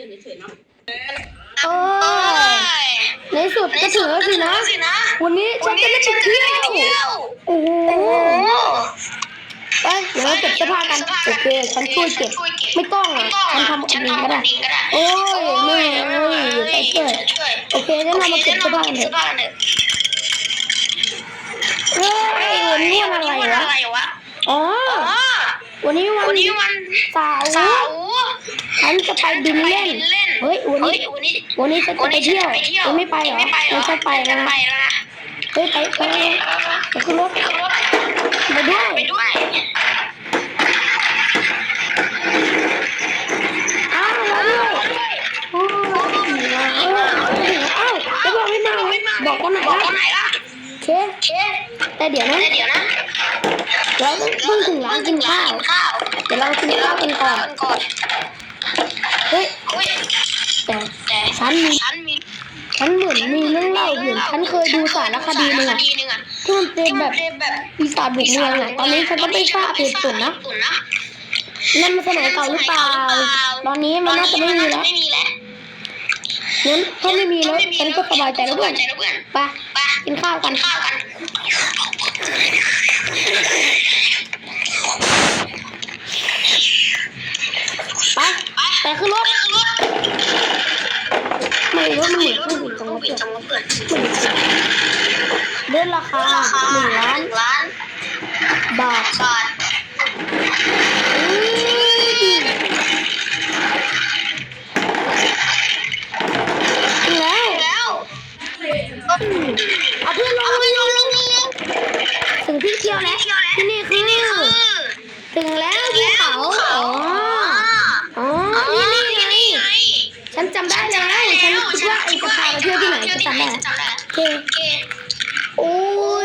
ฉยๆเฉยๆเนาะโอ้ยในสุดก็ถึงแล้วสินะ วันนี้ฉันจะได้ไปเที่ยวโอ้โหไปเดี๋ยวเราเก็บเสื้อผ้ากันโอเคฉันช่วยเก็บไม่ต้องอะฉันทำเองก็ได้โอ้ยไม่ไม่อยู่ใช่ช่วยโอเคงั้นเรามาเก็บเสื้อผ้ากันเถอะเฮ้ยวันนี้วันอะไรวะอ๋อวันนี้วันเสาร์ ฉันจะไปดินเล่น เฮ้ย วันนี้ วันนี้ฉันจะไปเที่ยวยังไม่ไปเหรอยังจะไปแล้วนะเฮ้ยไปไปไปขึ้นรถไปด้วยอ้าวมาด้วยโอ้ยเออเอ้าแล้วบอกไม่มาบอกกันหน่อยนะโอเคแต่เดี๋ยวนะเราเพิ่งถึงร้านกินข้าวเดี๋ยวเรากินข้าวกันก่อน เฮ้ยแต่ฉันมีฉันเหมือนมีเรื่องเล่าอยู่ฉันเคยดูสารคดีหนึ่งอะที่มันเป็นแบบปีศาจบุกเมืองอะตอนนี้ฉันก็ไม่ทราบเหตุผลนะนั่นมันสมัยเก่าหรือเปล่า ตอนนี้มันน่าจะไม่มีแล้วงั้นถ้าไม่มีแล้วฉันก็สบายใจแล้วเพื่อนไปกินข้าวกัน ไป ไปขึ้นรถไม่รู้มันเหมือนเครื่องบินจังวะเพื่อนเดือนราคาหนึ่งล้านบาท ไหนฉันจำได้โอเคโอ้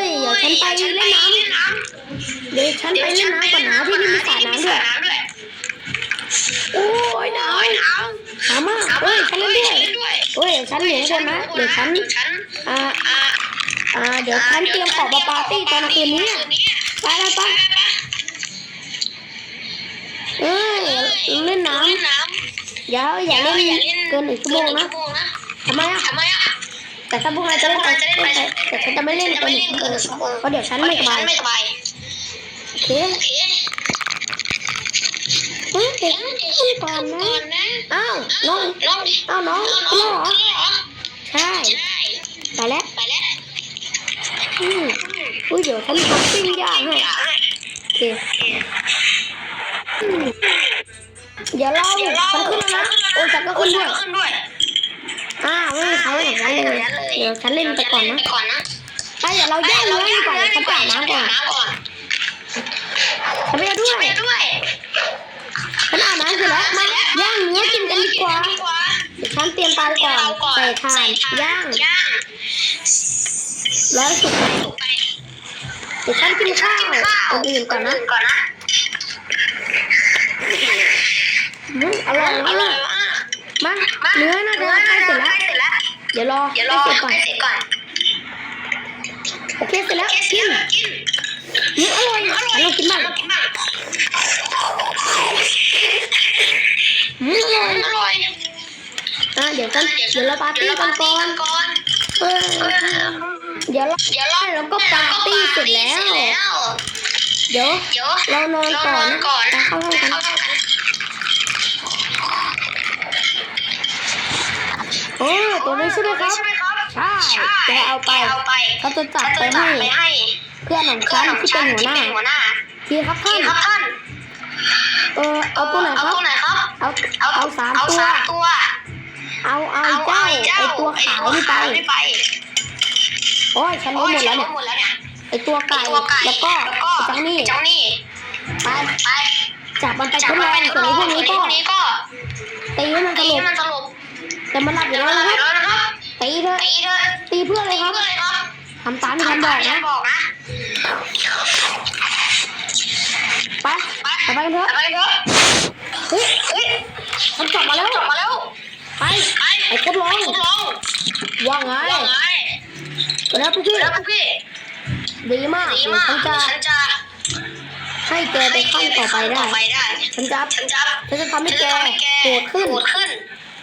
ยเดี๋ยวฉันไปเล่นน้ำเดี๋ยวฉันไปเล่นน้ำก่อนนะที่นี่มีสระน้ำด้วยโอ้ยหนาวหนาวมากเฮ้ยฉันเล่นด้วยเฮ้ยฉันเหนียวคนนะเดี๋ยวฉันอ่าอ่าเดี๋ยวฉันเตรียมของมาปาร์ตี้ตอนคืนนี้อะไปแล้วไปเอ้ยเล่นน้ำอย่าอย่าเล่นเกินหนึ่งชั่วโมงนะทำไมอะ แต่ถ้าพวกนายจะเล่นไปแต่ฉันจะไม่เล่นเกินหนึ่งชั่วโมงเพราะเดี๋ยวฉันไม่สบายโอเคเฮ้ยเด็กขึ้นก่อนนะอ้าวน้องอ้าวน้องขึ้นแล้วเหรอใช่ไปแล้วอืมอุ้ยเดี๋ยวฉันทำปิ้งย่างให้โอเคอืมเดี๋ยวเราฉันขึ้นแล้วนะโอ้ยฉันก็ขึ้นด้วย อ้าวไม่มีใครเหมือนกันเลย เดี๋ยวฉันเล่นไปก่อนนะไปเดี๋ยวเราย่างเนื้อดีกว่าเดี๋ยวฉันไปอาบน้ำก่อนฉันไปเอาด้วยฉันอาบน้ำเสร็จแล้วมาย่างเนื้อกินกันดีกว่าเดี๋ยวฉันเตรียมเตาก่อนใส่ถ่านย่างร้อยสุกเดี๋ยวฉันกินข้าวคนอื่นก่อนนะอืมอร่อยมาก มาเนื้อน่าจะใกล้เสร็จแล้วเดี๋ยวรอให้เสร็จก่อนโอเคเสร็จแล้วกินอืมอร่อยฉันลองกินบ้างอืมอร่อยอะเดี๋ยวกันเดี๋ยวเราปาร์ตี้กันก่อนเออเดี๋ยวเราเราก็ปาร์ตี้เสร็จแล้ว เดี๋ยวเรานอนก่อนนะไปเข้าห้องกันโอ้ตัว นี้ใช่ไหมครับ ใช่แกเอาไปเขาจะจับไปให้เพื่อนของฉันที่เป็นหัวหน้าทีครับท่านเออเอาตัวไหนครับ เอาเอาสามตัว เอาเอาเจ้าไอตัวขาวนี่ไป โอ้ยฉันรู้หมดแล้วเนี่ยไอตัวไก่แล้วก็ไอเจ้านี่ไปจับมันไปทดลองส่วนไอพวกนี้ก็ตีให้มันสลบ แต่มันหลับอยู่แล้วนะครับตีเถอะตีเพื่ออะไรครับทำตามที่ฉันบอกนะไปไปไปกันเถอะเฮ้ยมันกลับมาแล้วไปไปทดลองว่าไงแล้วพี่ดีมากเดี๋ยวฉันจะให้แกไปขั้นต่อไปได้ฉันจะฉันจะทำให้แกโหดขึ้น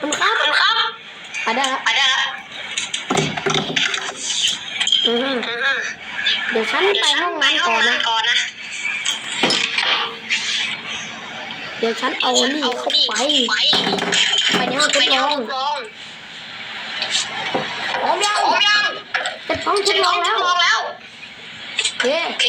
มันไปได้แล้วไปได้แล้วอืมอืมเดี๋ยวฉันเดี๋ยวไปฉัห้อนงไปน้ำห้ก่อองนนะน้ำก่อนนะเดี๋ยวฉันเอาฉันนี่เอาเข้านี่ไป ไปไปในห้องทไปดในลอห้องงทดลองพร้อมยังพร้อมยังจะต้องทฉัดนลลอองงแล้วลองแล้วโอเค โอเค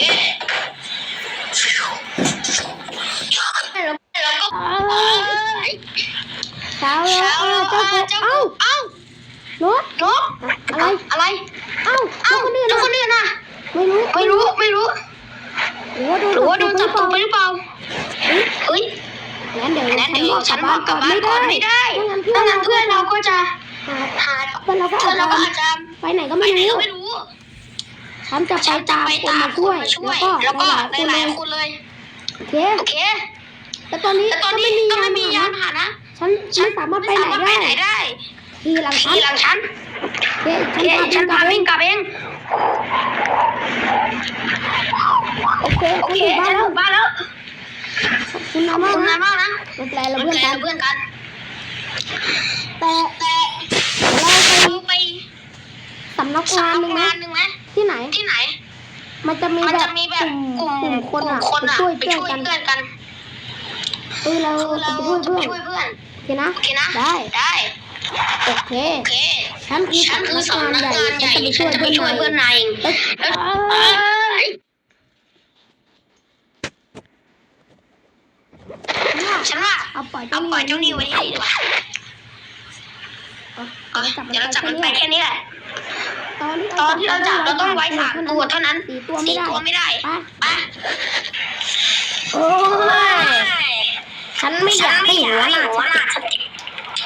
อ้าเจ้าเจ้ากูเอ้าเอ้านกนกอะไรอะไรเอ้าเอ้าแล้วคนอื่นแล้วอะคนอื่นน่ะไม่รู้ไม่รู้ไม่รู้หรือว่าโดนหรือว่าโดนจับตัวไปหหรือเปล่าเฮ้ยงั้นเดี๋ยวงั้นฉันเดี๋ยวบอกฉันบอกกลับบ้านก่อนไม่ได้ไม่งั้นเพื่ถ้าอนงั้เรานเพื่อนเราก็จะหาหาเพื่อนเราก็เพื่อนเราก็อาอาจจจะจะไปไหนก็ไปไม่ไหนรู้ก็ไม่รู้ฉันจะไปฉันจะตามไปคนตามมาคช่วนยมาช่วยแล้แล้ววก็ก็หลายหๆคนลายเลยๆคนเลยโอเคโอเคแต่ตอนนี้แต่ตอนก็นี้ไม่มีก็ไม่มียายานนพาหนะ ฉันไม่สามารถไปไหนม่สามารถไปไหนได้ได้ทีหลังฉันทีหลังฉันเฮ้ยโอเคฉัฉันนพาพาวิ่วิ่งงกลับเองโอเคโอฉันเคอยู่บ้าฉันนแล้วถึงบ้านแล้วคุณน้ำขมาอบกคุณนะนะมากนะไม่เป็นไรเราไม่เพื่อนเป็นไรกันเพื่อนกันแต่แต่เราไปเราไปสำนักสำงานนัหกนึ่งไหมงานหนึ่งไหมที่ไหน ที่ไหน มันจะมีมันแบจะบมีแบกบลุ่มกลุ่มกลุ่มคนอะกลุ่มคนไปอะช่วยไปเพื่อนช่วยกัน เพื่อนกัน เออเราคือจะเราไปช่วยจะเพื่ไปอนช่วยเพื่อนโอเคนะ โอเคนะได้ ได้โอเค โอเคฉันคือฉันคือสำนักสำนักงานงานใหใหญ่ญ่ฉัฉันนจะจะไปไปช่ช่ววยยเพื่เพื่ออนนนานายยเอ้ยเอ้ยฉันว่าเอาปล่อยเอาปล่อยเจ้านี่ไว้ที่นี่ดีกว่าเอาเออเดี๋ยวเราจับเดี๋ยวเราจับมันนมัไปไปแค่แค่นี้แหละตอนที่ตอนที่เราจับเราต้องไว้สามตัวเท่านั้นสี่ตัวไม่สี่ได้ตัวไม่ได้ไปไปโอ้ย ฉันไม่อยากให้หัวหน้า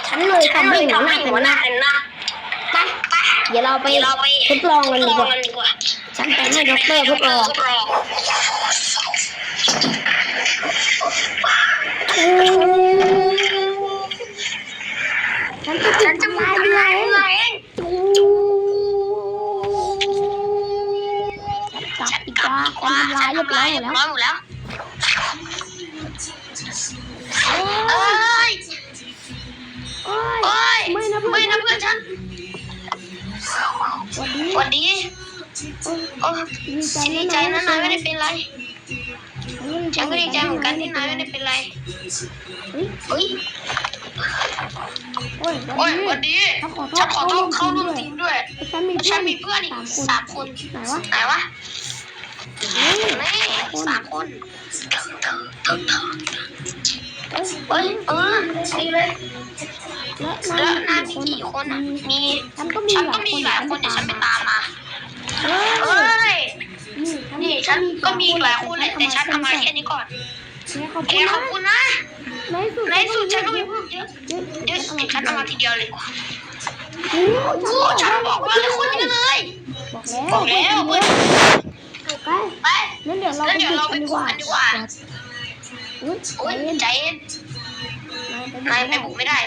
ฉันเลยฉันเลยทำให้หัวหน้าเป็นหน้าไปเดี๋ยวเราไปทดลองกันดีกว่าฉันไปให้ด็อกเตอร์ทดลองฉันจะฉันจะมาทำเรือลายองเรือเองจับดีกว่าฉันทำลายเรียบร้อยหมดแล้ว เอ้ยโอ้โอ้ยยไม่นะเพื่อนไม่นะเพื่อนฉันสวัสดีสวัสดีโอ้ยโอ้ดีใจดีใจนะนายไม่ได้เป็นไรฉันก็ดีใจเหมือนกันที่นายไม่ได้เป็นไรเฮ้ยเฮ้ยโอ้ยโอ้ยสสวัวัสสดีดีฉันขอโทฉัษนขอโทษเข้าร่วมทีมด้วยฉันมีฉัเพื่อนนมีเพื่อนอีกสามคนไหนวะไหนวะ นี่สามคนเอ้ยเฮ้ยเออดีเลยแล้วนายมีกี่คนอะมีฉันก็มีฉันหก็ลายมีคนหลายคนเดี๋ยวฉันไปตามมาเอ้ยนี่ฉันก็มีหลายคนแหละแต่ฉันทำมาแค่นี้ก่อนขอบแกคุณขอบคุณนะในสุดฉันก็มีเพิ่มเยอะเยอะเดี๋ยวฉันเอามาทีเดียวเลยกว่าโอ้ฉันบอกว่าเลยคนเยอะเลยบอกแล้วบอกแล้ว ไปไปงั้นเดี๋ยวเราแล้วไปเดี๋ยวบุกเรากัไปนดีบุกกว่ากันดีกว่าอุ้ยโอ้ยใจเย็นใจเย็นนายไปบุกไม่ได้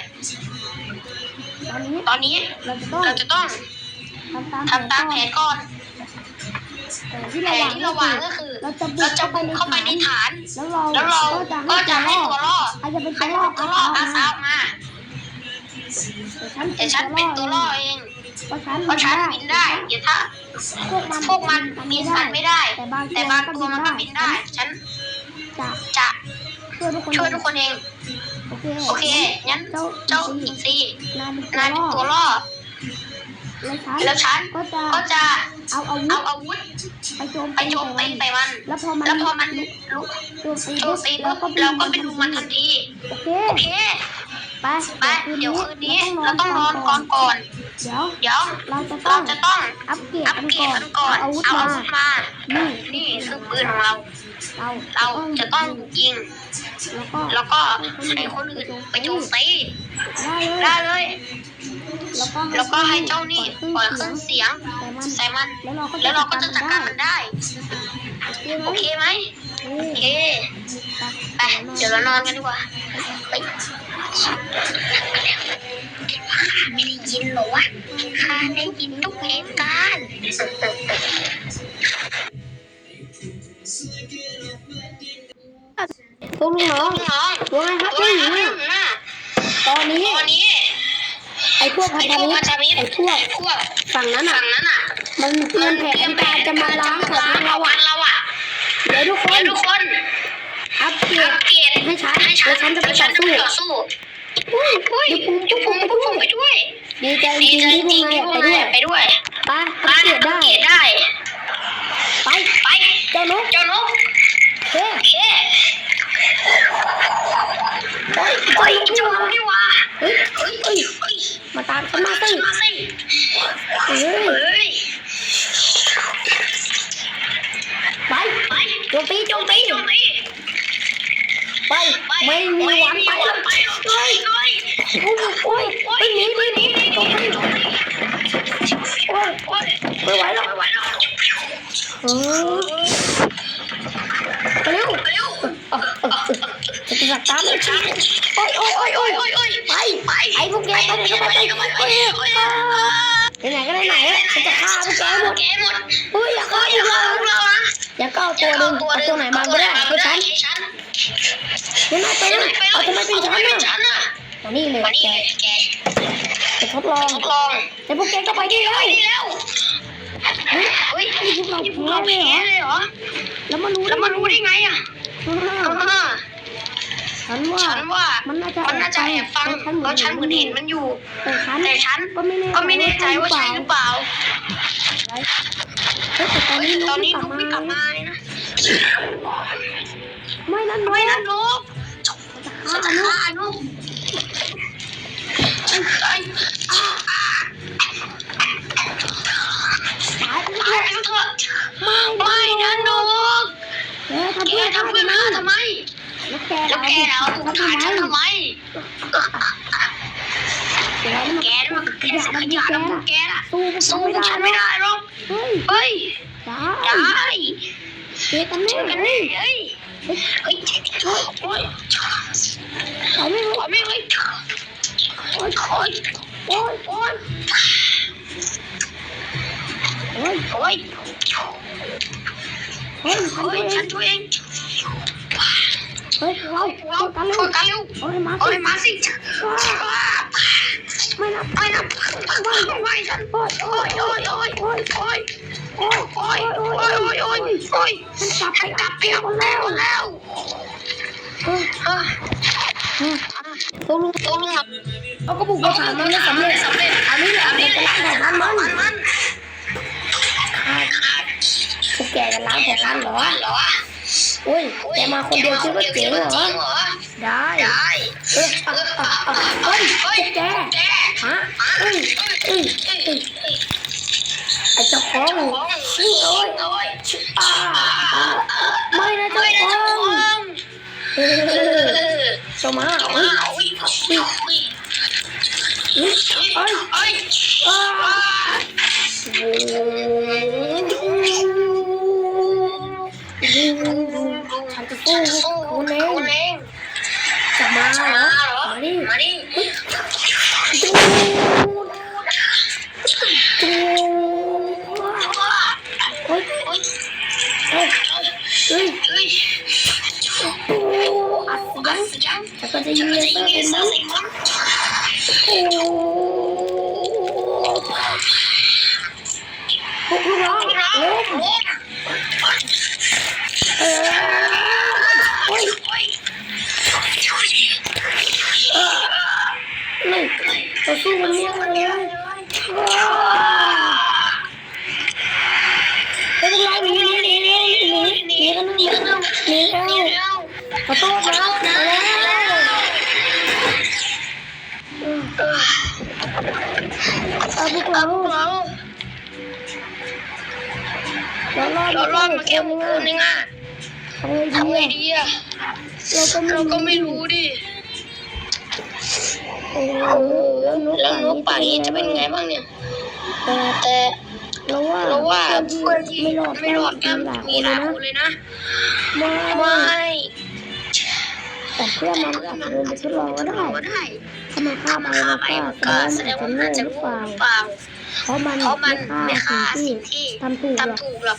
ตอนนี้ตอนนี้เราจะต้องเราจะต้องทำตามทำตามแผนก่อนแต่ที่แผเรานที่เราวางก็คือเราจะบุเรากจะเข้าไปบุกในเข้าไปในฐานฐานแล้วเราแล้วเราก็จะให้ตัวล่อใครจะเป็นใครตัวจะล่อเป็นตัวล่ออาสาออกมาเดี๋ยวฉันเดี๋ยวฉันเป็นตัวล่อเอง เพราะฉันเพราะฉันบินได้เดี๋ยวถ้าพวกมันพวกมันบินกันไม่ได้แต่บางแต่บางตัวมันก็บินได้ ฉันจะจะช่วยทุกคนช่วยทุกคนเอง โอเคโอเคงั้นเจ้าเจ้าอินซีนายเป็นนายเป็นตัตัววล่อล่อแล้วฉันแล้วฉันก็จะก็จะเอาอาวุเอาธอาวุธไปโจมไปโจมตีใส่มัน แล้วพอมันแล้วพอมันลุกโจมตีโจมตีแล้ปุ๊วบก็เราก็ไปดูมันทันทีโอเคโอเคไปไปเดี๋ยวคืนนี้เราต้องนอนก่อนก่อน เดี๋ยวเดี๋ยวเราจะต้เราองจะต้องอัปเกรดอัปกันเกรก่ดอนกันก่อนเอาอาวุธเอามาอาวุธมานี่นี่คือปืนของเรา เราเราจะต้องยิง แล้วก็แล้วก็ให้คนอื่นไปโจมตีได้ได้เลยเลยแล้วก็แล้วก็ให้เจ้านี่ปล่อยเครื่องเสียงแต่มันใส่มัน แล้วเราก็แล้วเราก็จะจัดการมันได้ โอโอเคเคไหมไหมโอโอเคเค ไป เดี๋ยวเรานอนกันดีกว่าเฮ้ยไม่ได้ยินหรอวะข้าได้ยินทุกเหตุการณ์พวกลูกน้องน้องว่าไงครับว่าเจ้าหญิงไงอะครับตอนนี้ ตอนนี้ ไอ้พวกพันธพวกมิพัตนรธมิตรไอ้พวกไอ้พวฝั่งนั้นอะฝั่งนั้นอะ มันเตรียมแผนการจะมาล้างของล้างเราวัอะนเราอะเดี๋ยวทุกคน อัปเกรอัดปเกรดให้ฉันให้ฉัเดี๋ยนวฉันจะไปเดี๋ยวฉัต่อนจะสู้ไปต่อสู้อุ้ยอุ้ยเดี๋ยวผมทุทุกกคคนนไปทุกด้ควนยไปด้วยดีใจจดีริงใจๆที่จพวริกงนายที่พวกไปนายด้วยไปด้วยไปอัปเกรดได้อัปเกรดได้ ไปไปเจ้านกเจ้านกเฮ้เฮ้โอ้ยโอ้ยเจ้าเจ้านกกนี่นี่หว่าหว่าเฮ้ยเฮ้ยเฮ้ยเฮ้ยมาตามฉันมาสิมาสิเฮ้ยเฮ้ยไปไปโจมตีโจมตีโจมตี ไป ไม่มีวันไปวันไปเฮ้ยเฮ้ยโอ้ยโอ้ยไม่หนีไม่หนีโจมตีโอ้ยโอ้ยไม่ไหวแล้วไม่ไหวแล้วเออไปเร็วเร็วเออเออเออจะจัดการเลยฉันโอ้ยโอ้ยโอ้ยโอ้ยโอ้ยไปไปไอ้พวกแกไปไหนก็ไปไปไปไปไหนก็ได้ไหนฉันจะฆ่าพวกแกหมดเฮ้ยอย่าฆ่าเฮ้ยพอวย่ากเราวอย่าก้าวตัวหนึ่งตัวไหนมาก็ได้ให้ฉัน ให้ฉันไม่น่าไปเลยเอาทำไมเป็นฉันเป็นน่ะฉันอะมานี่เลยมานี่แกเลยแกจะทดลองทดลองแต่พวกแกก็ไปได้แล้วไปได้แล้วเฮ้ยเฮ้ยนี่พวกเรานี่พวกแพ้เราเลแพ้ยเหรอเลยเหรอแล้วมารู้แล้วมารู้ได้ไงอะอ่าอ่าฉันว่าฉันว่ามันน่าจะมันน่าจะแอบฟังเพราะฉันเหมือนเห็นมันอยู่ แต่ฉันแต่ฉันก็ไม่แน่ก็ไม่แน่ใจว่าใช่หรือเปล่าเฮ้ยแต่ตอนเฮ้ยนี้ตอนนี้กนุ๊กไม่กลับมาเลยนะไม่นั่นไม่นะนุ๊นุ๊กฆ่าจะ นุ๊กฆ่านุ๊กเอ้ยอ่าอ่าตายไปตายแล้วไปเถอะไม่ไม่นะนุกแกทำเพื่อนข้าทำไมแล้วแกแล้วแกเอาทำทำไมฉันทำไมแกแกมันแกสักขยะนะพวกแกน่ะสู้พวกสู้ไม่ได้ฉันไม่ได้หรอกเฮ้ยได้เจอกันแน่เจอกันเฮ้แน่ยเฮ้ย เฮ้ยโอ้ยไปไม่รู้โอ้ยไม่เลยโอ้ยโอ้ยโอ้ยโอ้ยโอ้ยโอ้ยเฮ้ยโอ้ยฉันช่วยเองเฮ้ยเราเราเจอกันเร็วช่วยกันเร็วโอ้ยมาโอ้สิยมาสิไม่นะไม่นะไม่ไม่ฉันโอ้ยโอ้ยโอ้ยโอ้ยโอ้ยโอ้ยโอ้ยโอ้ยโอ้ยโอ้ยโอ้ยโอ้ยฉันกลับไปฉันกอัลัพบเกไปมเอากันแล้แล้ววแล้วเฮ้ยอะ เฮ้ยตกลงตกลงเราก็บุกไปหามันไม่สำเร็จสำเร็จอันนี้แหละอันนี้จะล้างแผนมันมันมันขาดขาดพวกแกจะล้างแผนมันเหรอเหรออุ้ยแกมาคนเดียวคิดว่าเจ๋งเหรอได้ได้เออเออเฮ้ยพวกแกฮะเอ้ยเอ้ยเอ้ยไอ้เจ้าขององชื่อโอ้ยโอ้ยอ่าอ่าไม่นะเจ้าของ เจ้าหมาเอ้ยอุ้ยเอ้ยเอ้ยเอ้ พวกเราพวกเราโอ้โอ้เออโอ้ยโอ้ยนี่เราสู้มันเนี่ยเลยเฮ้ยพวกเรหนีหนีหนีหนีหนีหนีกันนะหนีกันนะหนีแล้วนี่แล้วขอโทษนะมาแล้วเอาพวกเรา เราเรารอดเรารอดมาแค่หกคนเองอะทำไงทำไงดีดีอะเราก็เราก็ไม่รู้ดิโอ้แล้วนกป่านี้จะเป็นไงบ้างเนี่ยแต่แต่เราว่าเราว่าเพื่อนที่ไม่รอดไม่รอดกันมีหลายคนเลยนะไม่ ไม่แต่เพื่อนมันอาจจะเดินไปทดลองก็ได้ก็ได้ถ้ามันฆ่าไปฆ่ามันไปก็มันแสก็ดแสงดว่างมันว่าอาจอาจจะจะโง่โง่หรือหเปรือล่าเปล่า เพราะมันเพราะมันไม่ไม่ฆ่าฆ่าสิ่สิ่งงที่ที่ทำถูกหรอกทำถูกหรอก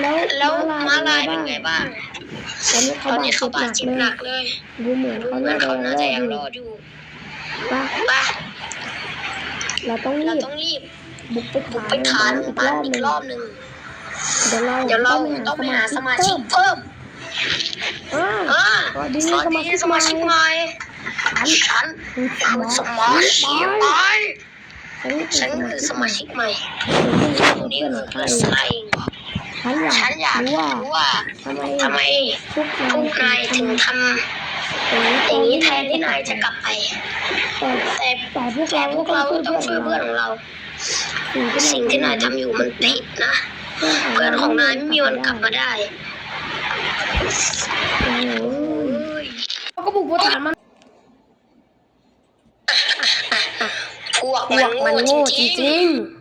แล้วแล้วม้าม้าลาลายยเป็เป็นนไงไงบ้าบ้างงตอนนี้เขาตอนบาดนี้เจ็เขาบบาดหนักเจ็บเลยหนักเลยดูเหมือนดูเขาเหมือนเขาน่าน่าจะจะยัยังงรรออดดออยู่ยู่ป่ะป่ะเราต้องเรารีบต้องรีบบุกไปบุกไปฐานอีกรบ้านอบหอีนึ่กงรอบหนึ่งเดี๋ยวเราเดี๋ยวเราต้องไปหาสมาชิกเพิ่มอ่าอ่าสวัสดีสวัสดีสสมามาชิชิกกใหใหม่ม่ฉันคือคือสมาชิกใหม่ ฉันฉันคือสมาชิกใหม่คนนี่นี้คือคืเพื่ออนใครใครฉันอยากฉันอยากรู้ว่ารู้ว่าทำไมทำไมพวกพวกนายถึงทำอย่างนี้แทนที่นายจะกลับไป แต่แต่แต่พวกแต่เราพวกเราต้องช่วยเพื่อนของเรา สิ่งที่นายทำอยู่มันผิดนะ เพื่อนของนายไม่มีวันกลับมาได้โอ้โหเขาก็บุกโบฐานมัน พ วกพวกมันโง่จริงๆ